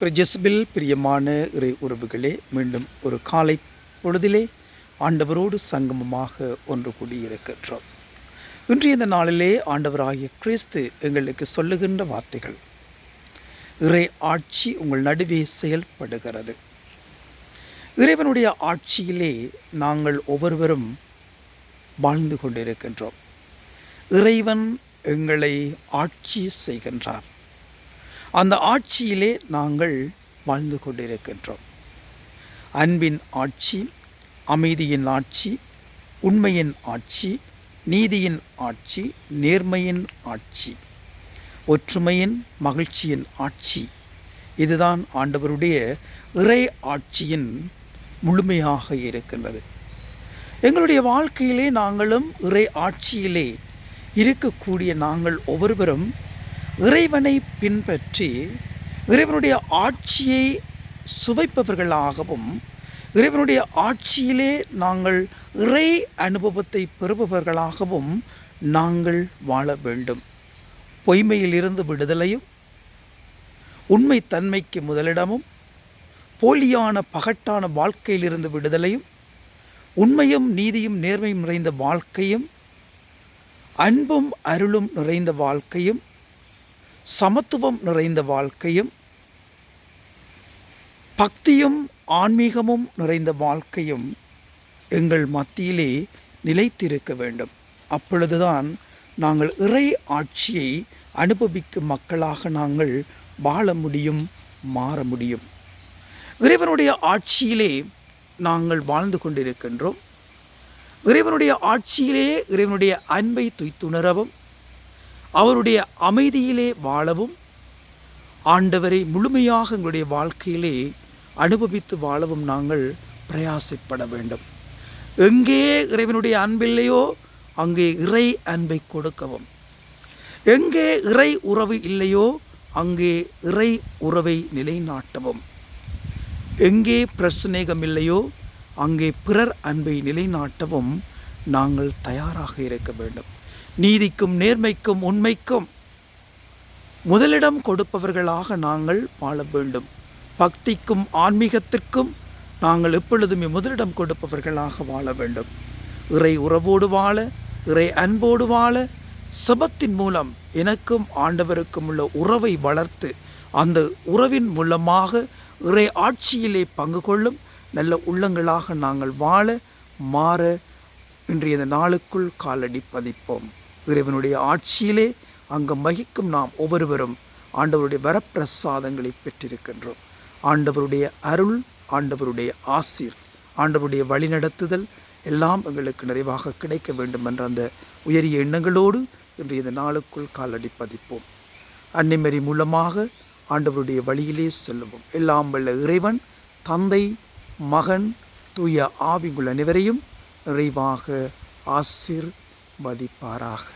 பிரஜஸ்பில் பிரியமான இறை உறவுகளே மீண்டும் ஒரு காலை பொழுதிலே ஆண்டவரோடு சங்கமமாக ஒன்று கூடியிருக்கின்றோம் இன்றைய இந்த நாளிலே ஆண்டவராகிய கிறிஸ்து எங்களுக்கு சொல்லுகின்ற வார்த்தைகள் இறை ஆட்சி உங்கள் நடுவே செயல்படுகிறது. இறைவனுடைய ஆட்சியிலே நாங்கள் ஒவ்வொருவரும் வாழ்ந்து கொண்டிருக்கின்றோம். இறைவன் எங்களை ஆட்சி செய்கின்றார். அந்த ஆட்சியிலே நாங்கள் வாழ்ந்து கொண்டிருக்கின்றோம். அன்பின் ஆட்சி அமைதியின் ஆட்சி உண்மையின் ஆட்சி நீதியின் ஆட்சி நேர்மையின் ஆட்சி ஒற்றுமையின் மகிழ்ச்சியின் ஆட்சி. இதுதான் ஆண்டவருடைய இறை ஆட்சியின் முழுமையாக இருக்கின்றது. எங்களுடைய வாழ்க்கையிலே நாங்களும் இறை ஆட்சியிலே இருக்கக்கூடிய நாங்கள் ஒவ்வொருவரும் இறைவனை பின்பற்றி இறைவனுடைய ஆட்சியை சுவைப்பவர்களாகவும் இறைவனுடைய ஆட்சியிலே நாங்கள் இறை அனுபவத்தை பெறுபவர்களாகவும் நாங்கள் வாழ வேண்டும். பொய்மையிலிருந்து விடுதலையும் உண்மை தன்மைக்கு முதலிடமும் போலியான பகட்டான வாழ்க்கையிலிருந்து விடுதலையும் உண்மையும் நீதியும் நேர்மையும் நிறைந்த வாழ்க்கையும் அன்பும் அருளும் நிறைந்த வாழ்க்கையும் சமத்துவம் நிறைந்த வாழ்க்கையும் பக்தியும் ஆன்மீகமும் நிறைந்த வாழ்க்கையும் எங்கள் மத்தியிலே நிலைத்திருக்க வேண்டும். அப்பொழுதுதான் நாங்கள் இறை ஆட்சியை அனுபவிக்கும் மக்களாக நாங்கள் வாழ முடியும் மாற முடியும். இறைவனுடைய ஆட்சியிலே நாங்கள் வாழ்ந்து கொண்டிருக்கின்றோம். இறைவனுடைய ஆட்சியிலே இறைவனுடைய அன்பை துய்த்துணரவும் அவருடைய அமைதியிலே வாழவும் ஆண்டவரை முழுமையாக எங்களுடைய வாழ்க்கையிலே அனுபவித்து வாழவும் நாங்கள் பிரயாசப்பட வேண்டும். எங்கே இறைவனுடைய அன்பில்லையோ அங்கே இறை அன்பை கொடுக்கவும். எங்கே இறை உறவு இல்லையோ அங்கே இறை உறவை நிலைநாட்டவும். எங்கே பிரசனேகம் இல்லையோ அங்கே பிறர் அன்பை நிலைநாட்டவும் நாங்கள் தயாராக இருக்க வேண்டும். நீதிக்கும் நேர்மைக்கும் உண்மைக்கும் முதலிடம் கொடுப்பவர்களாக நாங்கள் வாழ வேண்டும். பக்திக்கும் ஆன்மீகத்திற்கும் நாங்கள் எப்பொழுதுமே முதலிடம் கொடுப்பவர்களாக வாழ வேண்டும். இறை உறவோடு வாழ இறை அன்போடு வாழ சபத்தின் மூலம் எனக்கும் ஆண்டவருக்கும் உள்ள உறவை வளர்த்து அந்த உறவின் மூலமாக இறை ஆட்சியிலே பங்கு கொள்ளும் நல்ல உள்ளங்களாக நாங்கள் வாழ மாற இன்றைய நாளுக்குள் காலடி பதிப்போம். இறைவனுடைய ஆட்சியிலே அங்கு மகிக்கும் நாம் ஒவ்வொருவரும் ஆண்டவருடைய வரப்பிரசாதங்களை பெற்றிருக்கின்றோம். ஆண்டவருடைய அருள் ஆண்டவருடைய ஆசிர் ஆண்டவருடைய வழிநடத்துதல் எல்லாம் எங்களுக்கு நிறைவாக கிடைக்க வேண்டும் என்ற அந்த உயரிய எண்ணங்களோடு இன்று இந்த நாளுக்குள் காலடி பதிப்போம். அன்னிமரி மூலமாக ஆண்டவருடைய வழியிலே செல்லுவோம். எல்லாம் வல்ல இறைவன் தந்தை மகன் தூய ஆவிங்குள் அனைவரையும் நிறைவாக ஆசிர் மதிப்பாராக